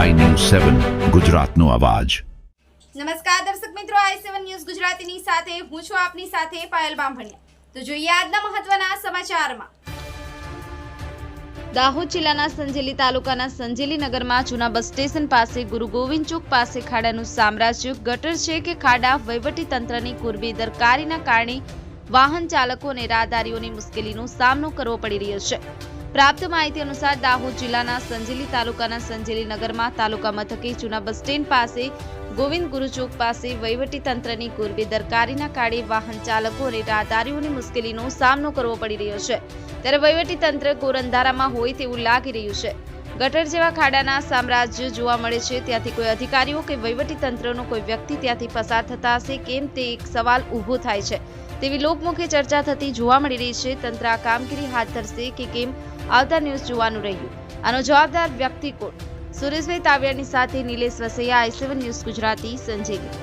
સેવન ગુજરાતનો અવાજ. નમસ્કાર દર્શક મિત્રો આઈ સેવન ન્યૂઝ ગુજરાતીની સાથે હું છું આપની સાથે પાયલ બામભણિયા. તો જોઈએ આજના મહત્વના સમાચારમાં. દાહોદ જિલ્લાના સંજેલી તાલુકાના સંજેલી નગરમાં જૂના બસ સ્ટેશન પાસે ગુરુ ગોવિંદ ચોક પાસે ખાડાનું સામ્રાજ્ય ગટર છે કે ખાડા વહીવટી તંત્રની કુરબેદરકારીના કારણે વાહન ચાલકો અને રાહદારીઓની મુશ્કેલીનો સામનો કરવો પડી રહ્યો છે. પ્રાપ્ત માહિતી અનુસાર દાહોદ જિલ્લાના સંજેલી તાલુકાના સંજેલી નગરમાં તાલુકા મથકે જૂના બસ સ્ટેન્ડ પાસે ગોવિંદ ગુરુચોક પાસે વહીવટી તંત્રની કુરબેદરકારીના કારણે વાહન ચાલકો અને રાહદારીઓની મુશ્કેલીનો સામનો કરવો પડી રહ્યો છે. ત્યારે વહીવટી તંત્ર ગોરંધારામાં હોય તેવું લાગી રહ્યું છે. ગટર જેવા ખાડાના સામ્રાજ્ય જોવા મળે છે. ત્યાંથી કોઈ અધિકારીઓ કે વહીવટી તંત્રનો કોઈ વ્યક્તિ ત્યાંથી પસાર થતા હશે? કેમ? તે એક સવાલ ઊભો થાય છે. તેવી લોકમુખે ચર્ચા થતી જોવા મળી રહી છે. તંત્ર આ કામગીરી હાથ ધરશે કે કેમ? આવતા ન્યૂઝ જોવાનું રહ્યું. આનો જવાબદાર વ્યક્તિ કોણ? સુરેશભાઈ તાવિયાની સાથે નિલેશ વસૈયા, આઈ ન્યૂઝ ગુજરાતી, સંજેલી.